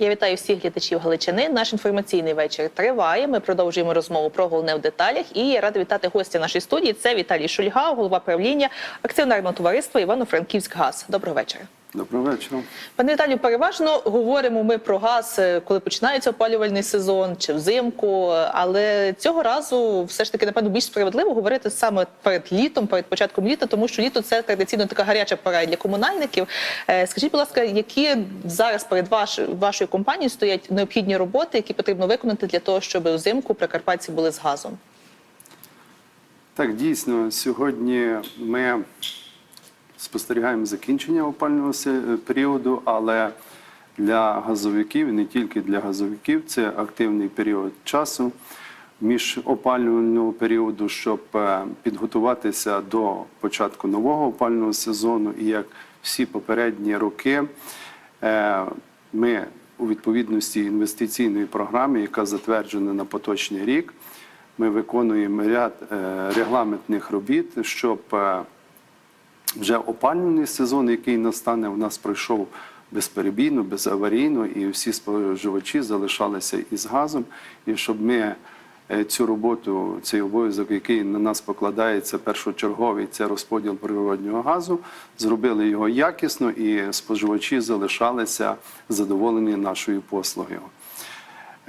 Я вітаю всіх глядачів Галичини. Наш інформаційний вечір триває. Ми продовжуємо розмову про головне в деталях. І я рада вітати гостя нашої студії. Це Віталій Шульга, голова правління акціонерного товариства Івано-Франківськ ГАЗ. Доброго вечора. Доброго вечора. Пане Віталію, переважно говоримо ми про газ, е, коли починається опалювальний сезон чи взимку. Але цього разу все ж таки напевно більш справедливо говорити саме перед літом, перед початком літа, тому що літо це традиційно така гаряча пора для комунальників. Е, Скажіть, будь ласка, які зараз перед ваш, вашою компанією стоять необхідні роботи, які потрібно виконати для того, щоб взимку прикарпатці були з газом? Так, дійсно, сьогодні ми спостерігаємо закінчення опального періоду, але для газовиків і не тільки для газовиків це активний період часу між опалювального періоду, щоб е, підготуватися до початку нового опального сезону. І як всі попередні роки, е, ми у відповідності інвестиційної програми, яка затверджена на поточний рік, ми виконуємо ряд е, регламентних робіт, щоб е, вже опалювальний сезон, який настане, у нас пройшов безперебійно, безаварійно, і всі споживачі залишалися із газом. І щоб ми е, цю роботу, цей обов'язок, який на нас покладається першочерговий, це розподіл природнього газу, зробили його якісно, і споживачі залишалися задоволені нашою послугою.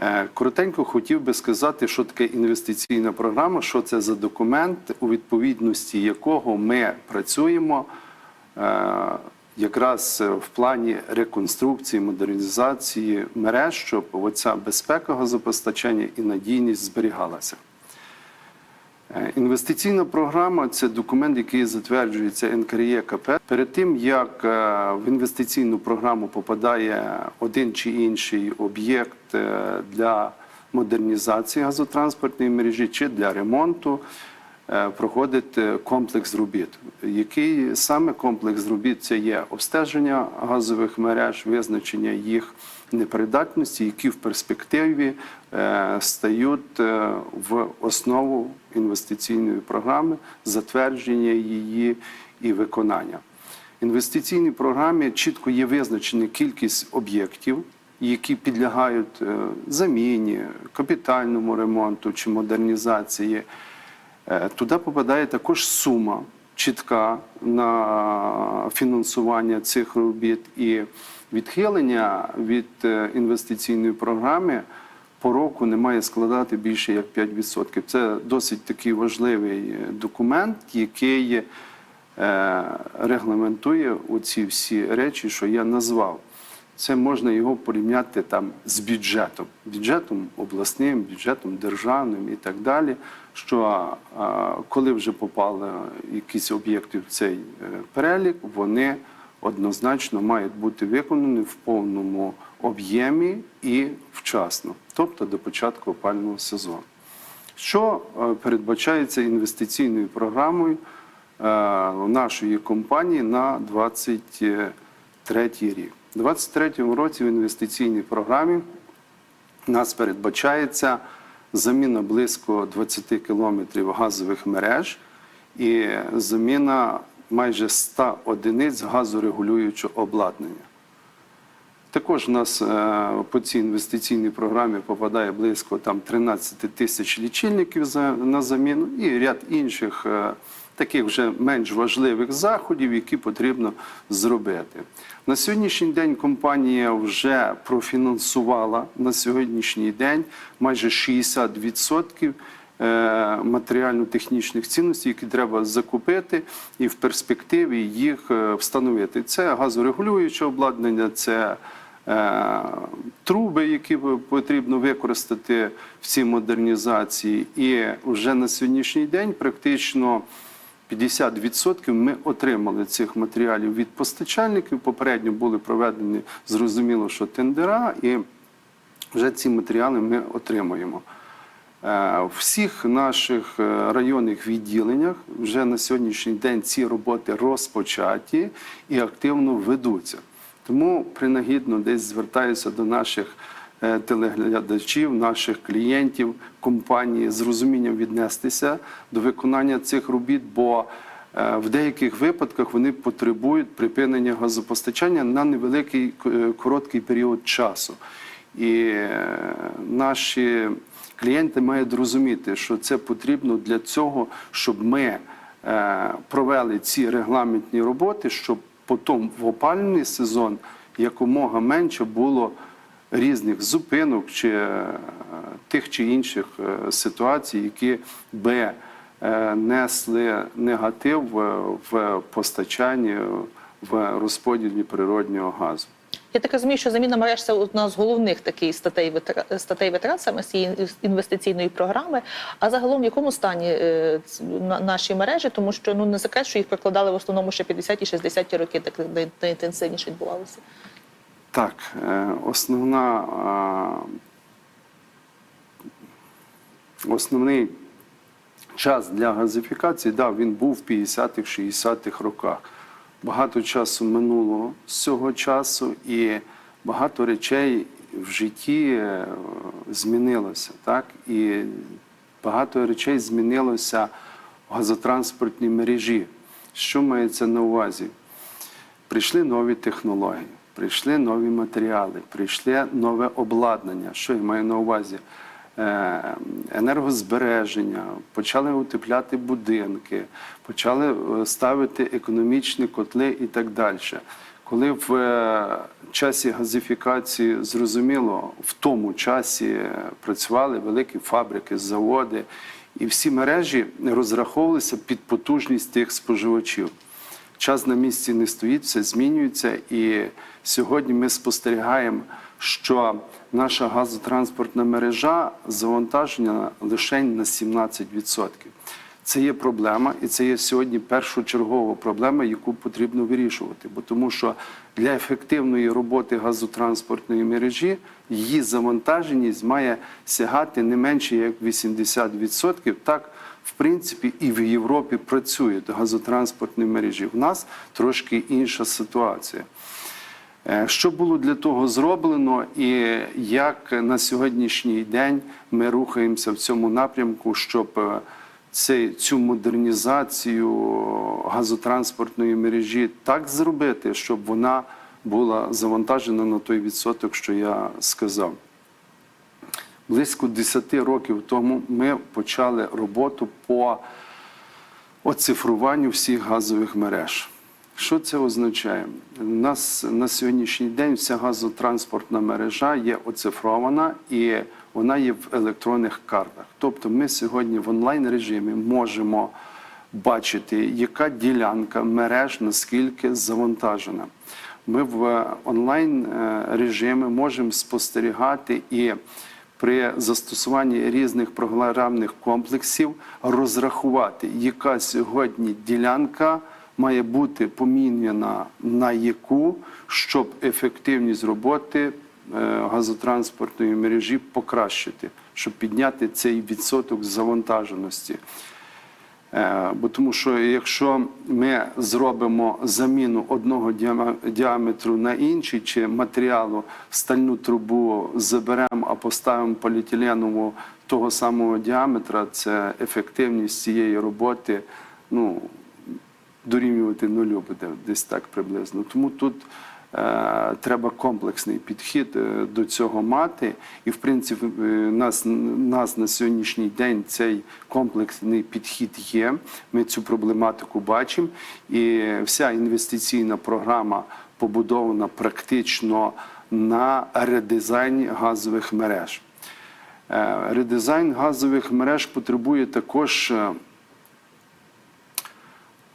Е, Коротенько хотів би сказати, що таке інвестиційна програма, що це за документ, у відповідності якого ми працюємо е, якраз в плані реконструкції, модернізації мереж, щоб оця безпека газопостачання і надійність зберігалася. Інвестиційна програма це документ, який затверджується НКРЄКП. Перед тим як е, в інвестиційну програму попадає один чи інший об'єкт е, для модернізації газотранспортної мережі чи для ремонту, е, проходить комплекс робіт. Який саме комплекс робіт це є обстеження газових мереж, визначення їх непридатності, які в перспективі е, стають е, в основу інвестиційної програми, затвердження її і виконання. Інвестиційній програмі чітко є визначена кількість об'єктів, які підлягають е, заміні, капітальному ремонту чи модернізації. Туди попадає також сума чітка на фінансування цих робіт і відхилення від е, інвестиційної програми по року не має складати більше як 5%. Це досить такий важливий е, документ, який е, регламентує оці всі речі, що я назвав. Це можна його порівняти там з бюджетом, бюджетом обласним, бюджетом державним і так далі. Що коли вже попали якісь об'єкти в цей перелік, вони однозначно мають бути виконані в повному об'ємі і вчасно, тобто до початку опального сезону. Що е, передбачається інвестиційною програмою е, нашої компанії на 2023 рік? У 2023 році в інвестиційній програмі нас передбачається заміна близько 20 кілометрів газових мереж і заміна майже 100 одиниць газорегулюючого обладнання. Також у нас е, по цій інвестиційній програмі попадає близько там 13 тисяч лічильників на заміну і ряд інших е, таких вже менш важливих заходів, які потрібно зробити. На сьогоднішній день компанія вже профінансувала на сьогоднішній день майже 60% е, матеріально-технічних цінностей, які треба закупити і в перспективі їх е, встановити. Це газорегулююче обладнання, це е, труби, які потрібно використати в цій модернізації. І вже на сьогоднішній день практично 50% ми отримали цих матеріалів від постачальників. Попередньо були проведені зрозуміло, що тендера, і вже ці матеріали ми отримуємо. Е, всіх наших е, районних відділеннях вже на сьогоднішній день ці роботи розпочаті і активно ведуться. Тому принагідно десь звертаюся до наших е, телеглядачів, наших клієнтів, компанії з розумінням віднестися до виконання цих робіт, бо в деяких випадках вони потребують припинення газопостачання на невеликий короткий період часу. І е, наші клієнти мають розуміти, що це потрібно для цього, щоб ми е, провели ці регламентні роботи, щоб потім в опальний сезон якомога менше було різних зупинок чи е, тих чи інших ситуацій, які би несли негатив в постачанні, в розподілі природнього газу. Я так розумію, що заміна мереж це одна з головних таких статей витра- статей витрат саме з цієї інвестиційної програми. А загалом в якому стані е, на- наші мережі, тому що ну не секрет, що їх прикладали в основному ще 50-ті, 60-ті роки, так найінтенсивніше відбувалося. Так, е, основна, основний час для газифікації, да, він був в 50-х, 60-х роках. Багато часу минуло з цього часу, і багато речей в житті е, змінилося. Так? І багато речей змінилося в газотранспортній мережі. Що мається на увазі? Прийшли нові технології, прийшли нові матеріали, прийшли нове обладнання. Що я маю на увазі? Е, Енергозбереження, почали утепляти будинки, почали е, ставити економічні котли і так далі. Коли в е, часі газифікації зрозуміло, в тому часі працювали великі фабрики, заводи, і всі мережі розраховувалися під потужність тих споживачів. Час на місці не стоїть, все змінюється. І сьогодні ми спостерігаємо, що наша газотранспортна мережа завантажена лише на 17%. Це є проблема, і це є сьогодні першочергова проблема, яку потрібно вирішувати. Бо тому що для ефективної роботи газотранспортної мережі її завантаженість має сягати не менше як 80%. Так, в принципі, і в Європі працюють газотранспортні мережі. В нас трошки інша ситуація. Е, Що було для того зроблено, і як на сьогоднішній день ми рухаємося в цьому напрямку, щоб е, цю модернізацію газотранспортної мережі так зробити, щоб вона була завантажена на той відсоток, що я сказав. Близько 10 років тому ми почали роботу по оцифруванню всіх газових мереж. Що це означає? У нас на сьогоднішній день вся газотранспортна мережа є оцифрована і вона є в електронних картах. Тобто ми сьогодні в онлайн режимі можемо бачити, яка ділянка мереж наскільки завантажена. Ми в онлайн е, режимі можемо спостерігати і при застосуванні різних програмних комплексів розрахувати, яка сьогодні ділянка має бути поміняна на яку, щоб ефективність роботи е, газотранспортної мережі покращити, щоб підняти цей відсоток завантаженості. Е, Бо тому що якщо ми зробимо заміну одного діаметру на інший, чи матеріалу стальну трубу заберемо, а поставимо поліетиленову того самого діаметра, це ефективність цієї роботи ну, дорівнювати нулю буде десь так приблизно. Тому тут е, треба комплексний підхід е, до цього мати. І в принципі, е, нас, нас на сьогоднішній день цей комплексний підхід є. Ми цю проблематику бачимо. І вся інвестиційна програма побудована практично на редизайні газових мереж. Е, Редизайн газових мереж потребує також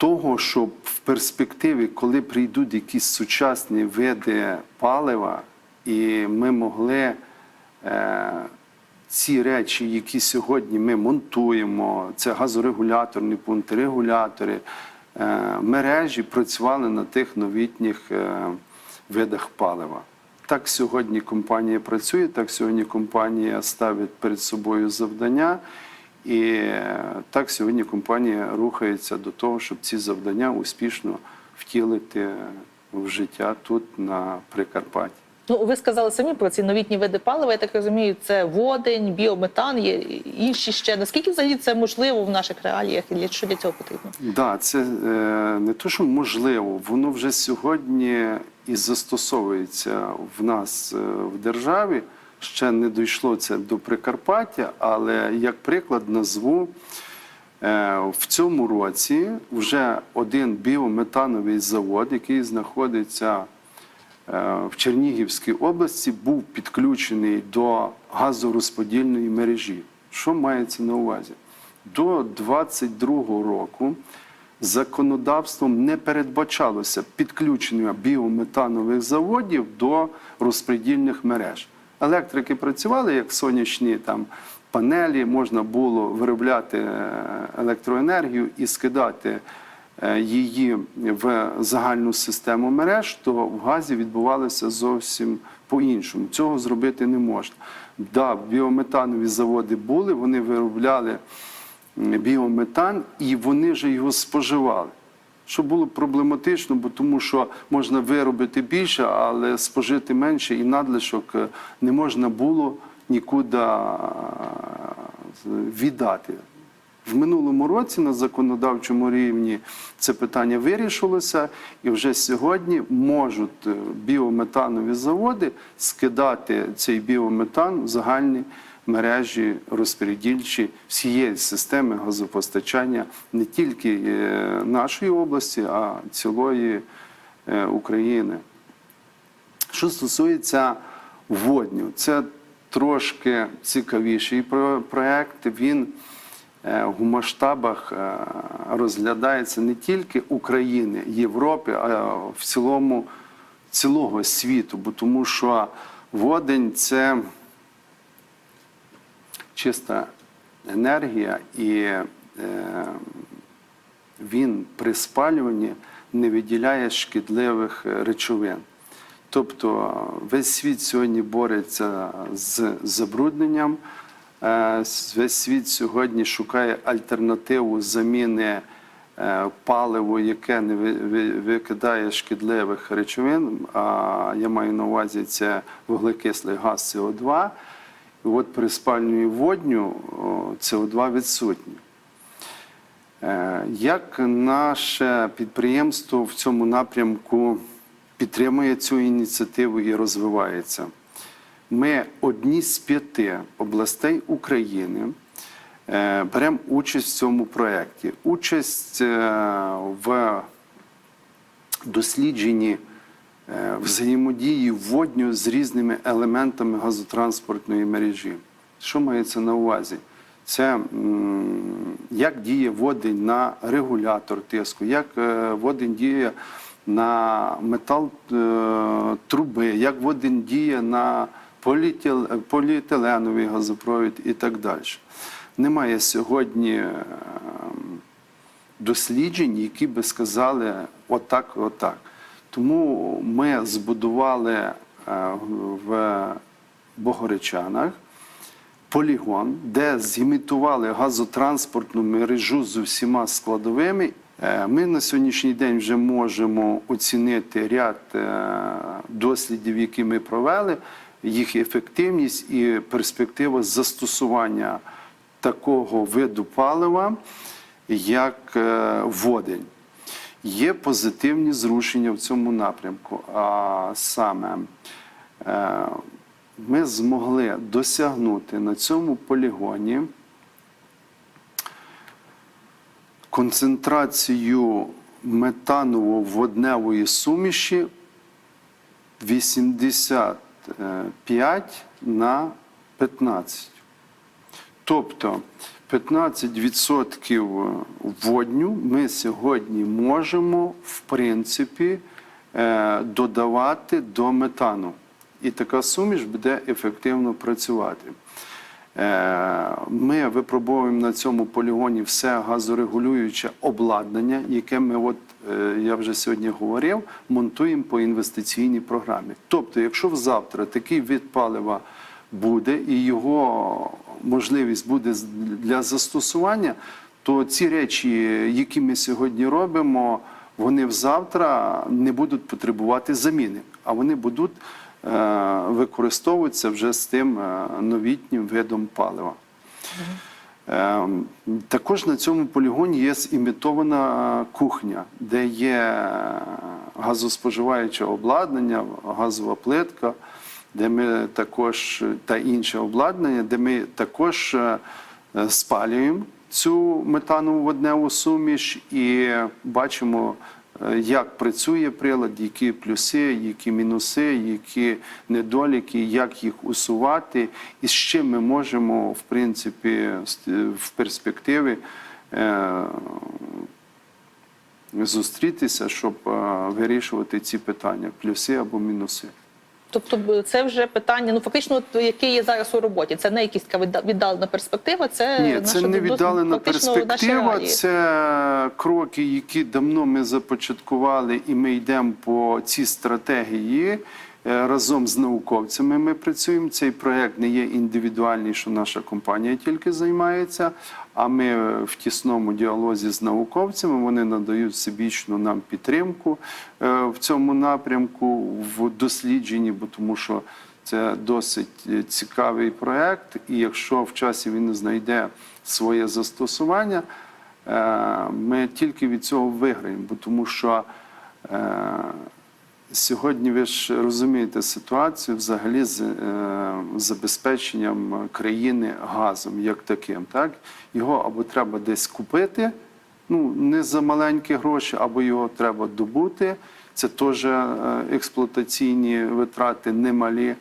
того, щоб в перспективі, коли прийдуть якісь сучасні види палива, і ми могли е, ці речі, які сьогодні ми монтуємо, це газорегуляторні пункти, регулятори, е, мережі працювали на тих новітніх е, видах палива. Так сьогодні компанія працює, так сьогодні компанія ставить перед собою завдання. І е, так сьогодні компанія рухається до того, щоб ці завдання успішно втілити в життя тут на Прикарпатті. Ну, ви сказали самі про ці новітні види палива. Я так розумію, це водень, біометан, є інші ще. Наскільки взагалі це можливо в наших реаліях і для що для цього потрібно? Да, це е, не то, що можливо, воно вже сьогодні і застосовується в нас е, в державі. Ще не дійшло це до Прикарпаття, але як приклад назву е, в цьому році вже один біометановий завод, який знаходиться е, в Чернігівській області, був підключений до газорозподільної мережі. Що мається на увазі? До 2022 року законодавством не передбачалося підключення біометанових заводів до розподільних мереж. Електрики працювали як сонячні там панелі, можна було виробляти е, електроенергію і скидати е, її в загальну систему мереж, то в газі відбувалося зовсім по-іншому. Цього зробити не можна. Да, біометанові заводи були, вони виробляли біометан, і вони ж його споживали. Що було проблематично, бо тому що можна виробити більше, але спожити менше, і надлишок е, не можна було нікуди е, віддати. В минулому році на законодавчому рівні це питання вирішилося, і вже сьогодні можуть е, біометанові заводи скидати цей біометан в загальні мережі розподільчі всієї системи газопостачання не тільки е, нашої області, а цілої е, України. Що стосується водню, це трошки цікавіший про- проект. Він в масштабах е, розглядається не тільки України, Європи, а в цілому цілого світу, бо тому що водень це чиста енергія, і е, він при спалюванні не виділяє шкідливих е, речовин. Тобто весь світ сьогодні бореться з забрудненням. Е, Весь світ сьогодні шукає альтернативу заміни е, паливу, яке не ви- ви- викидає шкідливих речовин. А я маю на увазі це вуглекислий газ СО2. От при спальній водню о, СО2 відсутнє. Е, Як наше підприємство в цьому напрямку підтримує цю ініціативу і розвивається? Ми одні з п'яти областей України е, беремо участь в цьому проєкті. Участь е, в дослідженні взаємодії водню з різними елементами газотранспортної мережі. Що мається на увазі? Це як діє водень на регулятор тиску, як е, водень діє на метал е, труби, як водень діє на поліетил- поліетиленовий газопровід і так далі. Немає сьогодні е, досліджень, які би сказали отак, отак. Тому ми збудували е, в Богоречанах полігон, де зімітували газотранспортну мережу з усіма складовими. Е, Ми на сьогоднішній день вже можемо оцінити ряд е, дослідів, які ми провели, їх ефективність і перспектива застосування такого виду палива, як водень. Є позитивні зрушення в цьому напрямку. А саме е, ми змогли досягнути на цьому полігоні концентрацію метаново-водневої суміші 85 на 15. Тобто 15% водню ми сьогодні можемо, в принципі, е, додавати до метану. І така суміш буде ефективно працювати. Е, Ми випробовуємо на цьому полігоні все газорегулююче обладнання, яке ми, от, е, я вже сьогодні говорив, монтуємо по інвестиційній програмі. Тобто, якщо завтра такий вид палива буде і його можливість буде для застосування, то ці речі, які ми сьогодні робимо, вони завтра не будуть потребувати заміни, а вони будуть е, використовуються вже з тим е, новітнім видом палива. Е, Також на цьому полігоні є імітована кухня, де є газоспоживаюче обладнання, газова плитка, де ми також та інше обладнання, де ми також е, е, спалюємо цю метанову водневу суміш і бачимо, е, як працює прилад, які плюси, які мінуси, які недоліки, як їх усувати, і з чим ми можемо, в принципі, в перспективі е, зустрітися, щоб е, вирішувати ці питання, плюси або мінуси. Тобто це вже питання, ну фактично, яке є зараз у роботі. Це не така віддалена перспектива. Це Ні, наша це не віддалена фактично перспектива. Це кроки, які давно ми започаткували, і ми йдемо по цій стратегії. Е, Разом з науковцями ми працюємо. Цей проект не є індивідуальний, що наша компанія тільки займається. А ми в тісному діалозі з науковцями вони надають всебічну нам підтримку е, в цьому напрямку, в дослідженні, бо тому що це досить е, цікавий проект, і якщо в часі він знайде своє застосування, е, ми тільки від цього виграємо, бо тому що сьогодні ви ж розумієте ситуацію взагалі з е, забезпеченням країни газом як таким. Так? Його або треба десь купити, ну не за маленькі гроші, або його треба добути. Це теж е, експлуатаційні витрати немалі.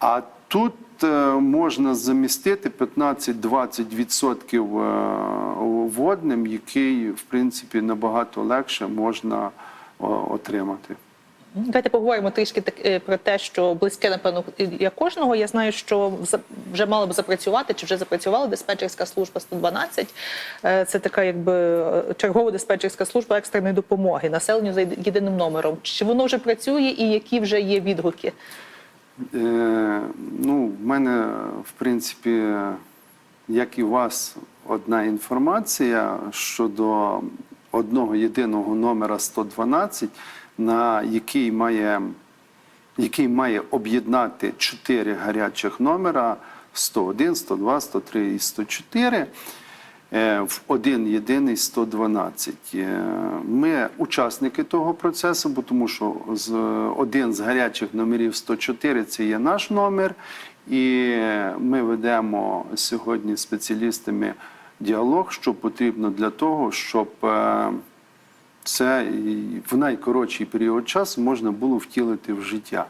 А тут е, можна замістити 15-20% е, водним, який, в принципі, набагато легше можна отримати. Давайте поговоримо трішки так, е, про те, що близьке, напевно, для кожного. Я знаю, що вже мало б запрацювати, чи вже запрацювала диспетчерська служба 112. Е, Це така, якби е, чергова диспетчерська служба екстреної допомоги населенню за єдиним номером. Чи воно вже працює і які вже є відгуки? Е, ну, в мене, в принципі, як і у вас, одна інформація щодо одного єдиного номера 112, на який має, який має об'єднати чотири гарячих номера 101, 102, 103 і 104 е, в один єдиний 112. Е, Ми учасники того процесу, бо тому що з один з гарячих номерів 104 це є наш номер, і ми ведемо сьогодні з спеціалістами діалог, що потрібно для того, щоб е, це в найкоротший період часу можна було втілити в життя.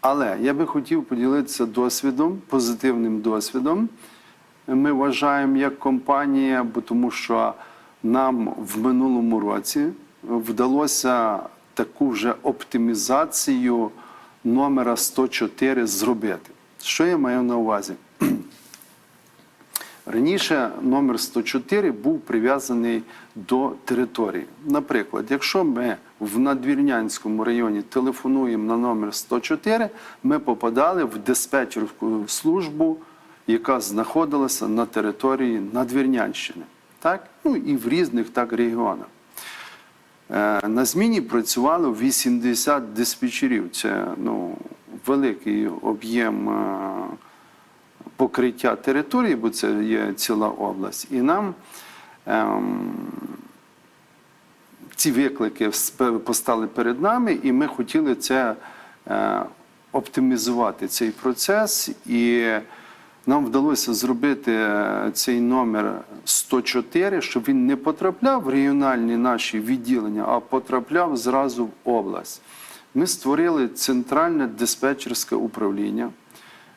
Але я би хотів поділитися досвідом, позитивним досвідом. Ми вважаємо як компанія, бо тому що нам в минулому році вдалося таку вже оптимізацію номера 104 зробити. Що я маю на увазі? Раніше номер 104 був прив'язаний до території. Наприклад, якщо ми в Надвірнянському районі телефонуємо на номер 104, ми попадали в диспетчерську службу, яка знаходилася на території Надвірнянщини. Так? Ну і в різних так регіонах. Е, На зміні працювало 80 диспетчерів. Це ну, великий об'єм е, покриття території, бо це є ціла область. І нам ем, ці виклики постали перед нами, і ми хотіли це е, оптимізувати цей процес. І нам вдалося зробити е, цей номер 104, щоб він не потрапляв в регіональні наші відділення, а потрапляв зразу в область. Ми створили центральне диспетчерське управління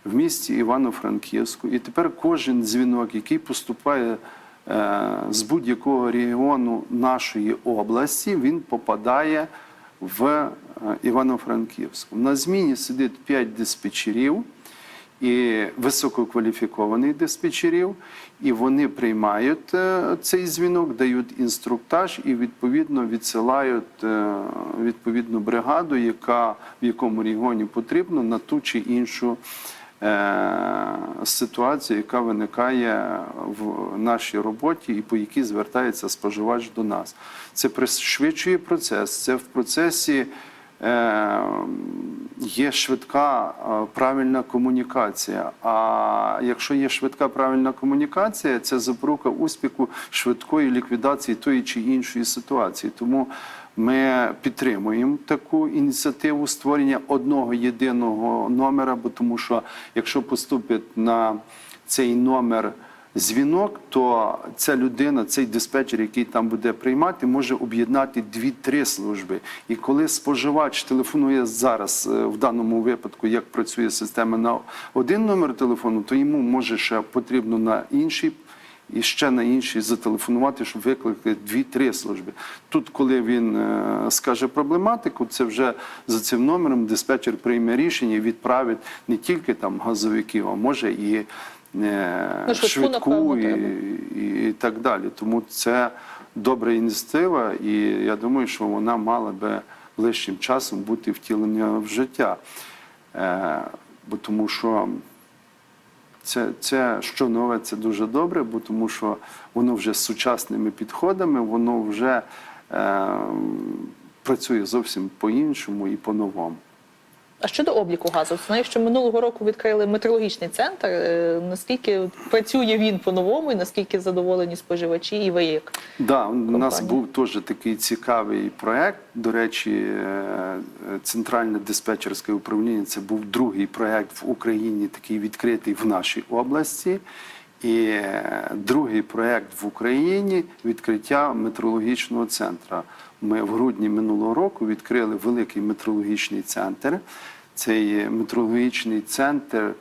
в місті Івано-Франківську. І тепер кожен дзвінок, який поступає е, з будь-якого регіону нашої області, він попадає в е, Івано-Франківськ. На зміні сидить 5 диспетчерів і висококваліфікованих диспетчерів, і вони приймають е, цей дзвінок, дають інструктаж і відповідно відсилають відповідну бригаду, яка в якому регіоні потрібно на ту чи іншу ситуацію, яка виникає в нашій роботі і по якій звертається споживач до нас. Це пришвидшує процес. Це в процесі е, є швидка е, правильна комунікація. А якщо є швидка правильна комунікація, це запорука успіху швидкої ліквідації тої чи іншої ситуації. Тому ми підтримуємо таку ініціативу створення одного єдиного номера, бо тому що якщо поступить на цей номер дзвінок, то ця людина, цей диспетчер, який там буде приймати, може об'єднати дві-три служби. І коли споживач телефонує зараз, е, в даному випадку, як працює система на один номер телефону, то йому може ще потрібно на інший. І ще на інший зателефонувати, щоб викликати дві-три служби. Тут, коли він е, скаже проблематику, це вже за цим номером диспетчер прийме рішення і відправить не тільки там газовиків, а може і е, Ну, швидку, і, і, і так далі. Тому це добра ініціатива, і я думаю, що вона мала би ближчим часом бути втілення в життя. Е, бо тому що це, це що нове, це дуже добре, бо тому що воно вже з сучасними підходами, воно вже е, працює зовсім по-іншому і по-новому. А щодо обліку газу, знаю, що минулого року відкрили метрологічний центр. Е, Наскільки працює він по-новому, і наскільки задоволені споживачі, і ви як Да, у нас був теж такий цікавий проект. До речі, е, центральне диспетчерське управління це був другий проект в Україні, такий відкритий в нашій області. І е, другий проект в Україні відкриття метрологічного центру. Ми в грудні минулого року відкрили великий метрологічний центр. Цей метрологічний центр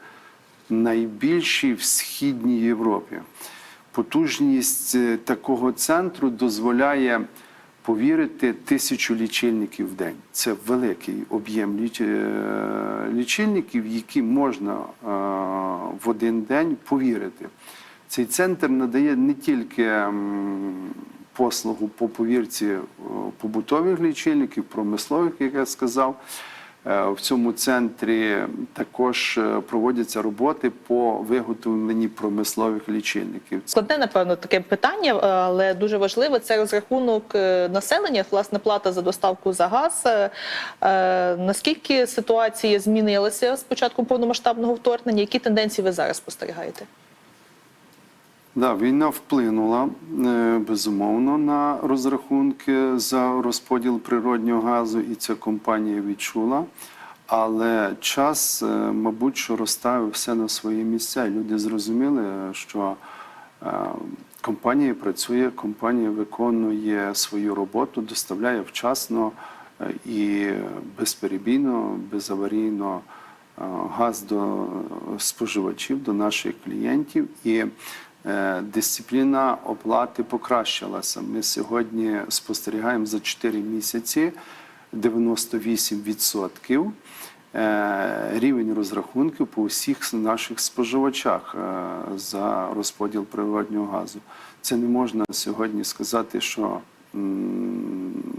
найбільший в східній Європі. Потужність е, такого центру дозволяє повірити тисячу лічильників в день. Це великий об'єм е, лічильників, які можна е, в один день повірити. Цей центр надає не тільки послугу по повірці е, побутових лічильників, промислових, як я сказав. Е, В цьому центрі також е, проводяться роботи по виготовленні промислових лічильників. складне, напевно, таке питання, але дуже важливе це розрахунок населення, власне, плата за доставку за газ. Наскільки ситуація змінилася з початком повномасштабного вторгнення? Які тенденції ви зараз спостерігаєте? Да, війна вплинула е, безумовно на розрахунки за розподіл природнього газу, і ця компанія відчула. Але час, е, мабуть, що розставив все на свої місця. Люди зрозуміли, що е, компанія працює, компанія виконує свою роботу, доставляє вчасно і безперебійно, безаварійно газ до споживачів, до наших клієнтів. І дисципліна оплати покращилася. Ми сьогодні спостерігаємо за 4 місяці 98% е, рівень розрахунків по усіх наших споживачах е, за розподіл природнього газу. Це не можна сьогодні сказати, що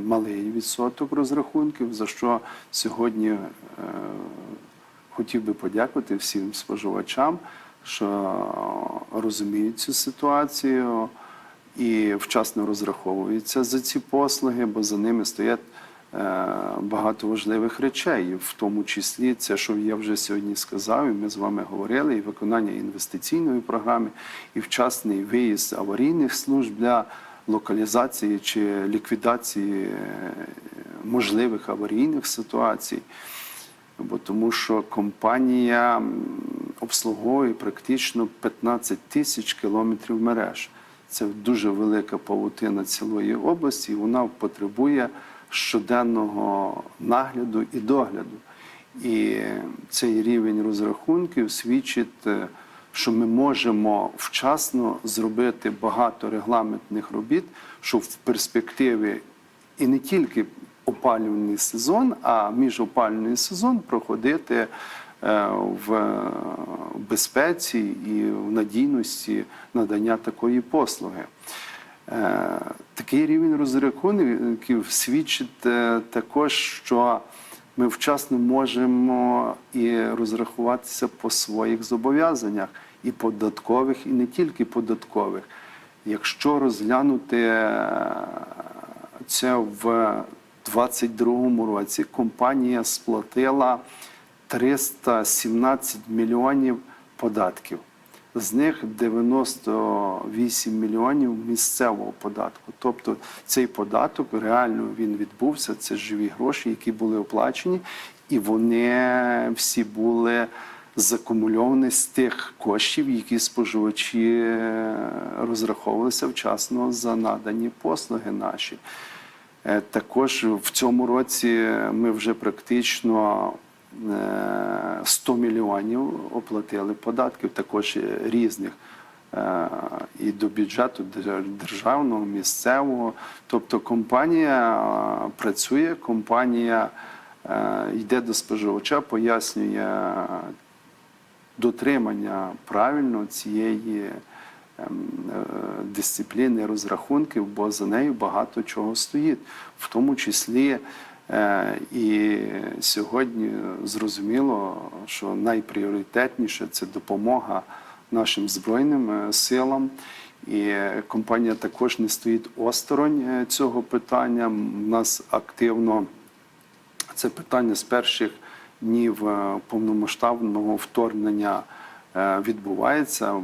малий відсоток розрахунків, за що сьогодні е, хотів би подякувати всім споживачам, що розуміють цю ситуацію і вчасно розраховуються за ці послуги, бо за ними стоять е, багато важливих речей, в тому числі це, що я вже сьогодні сказав, і ми з вами говорили, і виконання інвестиційної програми, і вчасний виїзд аварійних служб для локалізації чи ліквідації е, можливих аварійних ситуацій. Бо тому що компанія обслуговує практично 15 тисяч кілометрів мереж. Це дуже велика павутина цілої області, і вона потребує щоденного нагляду і догляду. І цей рівень розрахунків свідчить, е, що ми можемо вчасно зробити багато регламентних робіт, щоб в перспективі і не тільки опалювальний сезон, а міжопалювальний сезон проходити е, в безпеці і в надійності надання такої послуги. Е, Такий рівень розрахунків свідчить е, також, що ми вчасно можемо і розрахуватися по своїх зобов'язаннях, і податкових, і не тільки податкових. Якщо розглянути це в 2022 році, компанія сплатила 317 мільйонів податків. З них 98 мільйонів місцевого податку. Тобто цей податок реально він відбувся. Це живі гроші, які були оплачені, і вони всі були закумульовані з тих коштів, які споживачі е, розраховувалися вчасно за надані послуги наші. Е, Також в цьому році ми вже практично е, 100 мільйонів оплатили податків, також е, різних. е, І до бюджету державного, місцевого. Тобто компанія е, працює, компанія е, йде до споживача, пояснює дотримання правильно цієї е, дисципліни розрахунків, бо за нею багато чого стоїть, в тому числі. е, І сьогодні зрозуміло, що найпріоритетніше це допомога нашим збройним е, силам. І компанія також не стоїть осторонь е, цього питання. У нас активно це питання з перших днів е, повномасштабного вторгнення е, відбувається.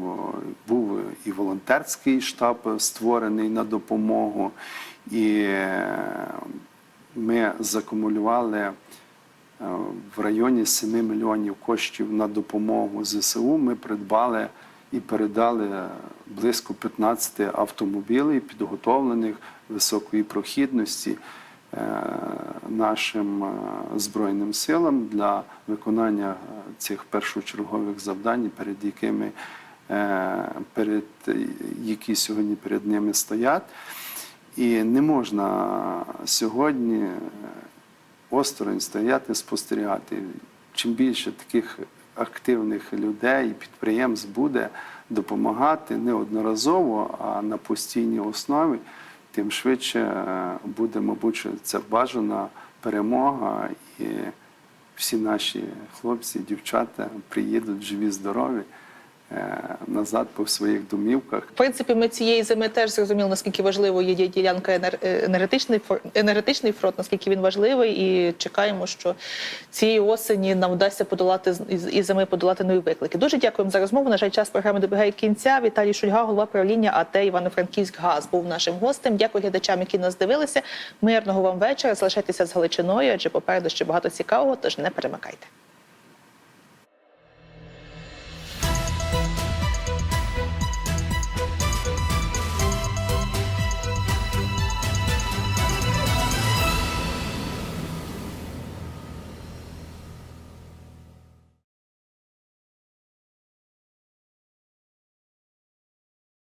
Був і волонтерський штаб створений на допомогу, і е, ми закумулювали е, в районі 7 мільйонів коштів на допомогу ЗСУ. Ми придбали і передали близько 15 автомобілів, підготовлених високої прохідності е, нашим е, збройним силам для виконання е, цих першочергових завдань, перед якими е, перед які сьогодні перед ними стоять. І не можна сьогодні е, осторонь стояти, спостерігати. Чим більше таких активних людей підприємств буде допомагати неодноразово, а на постійній основі, тим швидше е, буде, мабуть, це бажана перемога, і всі наші хлопці, дівчата приїдуть живі, здорові назад по своїх домівках. В принципі, ми цієї зими теж зрозуміли, наскільки важливою є ділянка е, енергетичний енергетичний фронт, наскільки він важливий, і чекаємо, що цієї осені нам вдасться подолати і зими подолати нові виклики. Дуже дякуємо за розмову. На жаль, час програми добігає кінця. Віталій Шульга, голова правління АТ Івано-Франківськ ГАЗ, був нашим гостем. Дякую глядачам, які нас дивилися. Мирного вам вечора. Залишайтеся з Галичиною, адже попереду ще багато цікавого. Тож не перемикайте.